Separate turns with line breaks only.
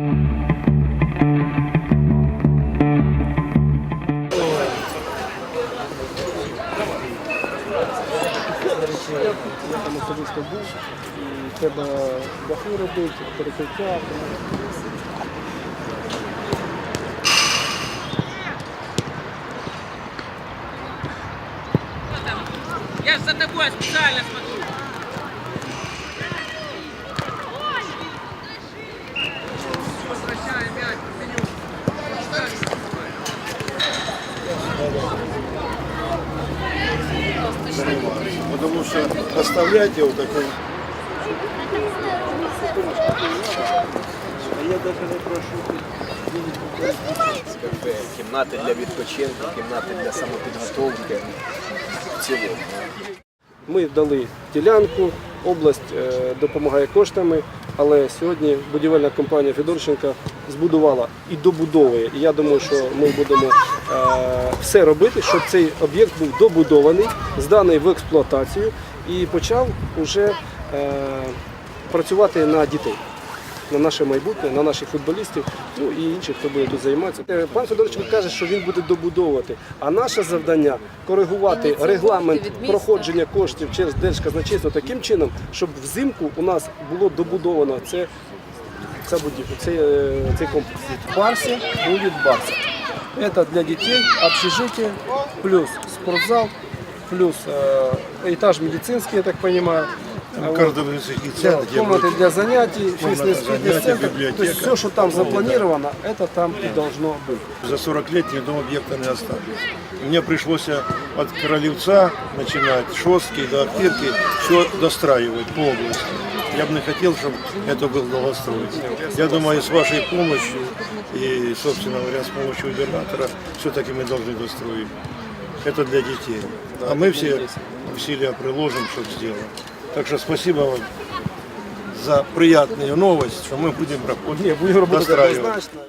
Я там особисто був, і треба дахи робити, перекриття.
Я ж за тобой специально смотрю.
Потому что оставлять его такой.
Якби кімнати для відпочинку, кімнати для самопідготовки. В цілому.
Ми дали ділянку, область е, допомагає коштами, але сьогодні будівельна компанія Федорченка збудувала і добудовує. І я думаю, що ми будемо е, все робити, щоб цей об'єкт був добудований, зданий в експлуатацію і почав уже е, працювати на дітей На наше майбутнє, на наших футболістів, ну і інших, хто буде тут займатися. Е, Пан Федорович каже, що він буде добудовувати. А наше завдання коригувати
Ініціювати
регламент
від міста.
проходження коштів через держказначейство таким чином, щоб взимку у нас було добудовано це, ця будівля, цей, е, цей комплекс.
В Барсе будет Барс. Это для детей общежитие, плюс спортзал, плюс э, этаж медицинский, я так понимаю. А да,
центр,
комнаты для занятий,
комната
фитнес,
занятий,
фитнес-центр.
библиотека.
То есть все, что там запланировано, это там и должно быть.
за 40 лет ни одного объекта не осталось. Мне пришлось от Королевца начинать, Шостки до Аптирки, все достраивать по области. Я бы не хотел, чтобы это был долгострой. Я думаю, с вашей помощью и, собственно говоря, с помощью губернатора все-таки мы должны достроить. Это для детей. А мы все усилия приложим, чтобы сделать. Так что спасибо вам за приятную новость, что мы будем работать,
робити однозначно.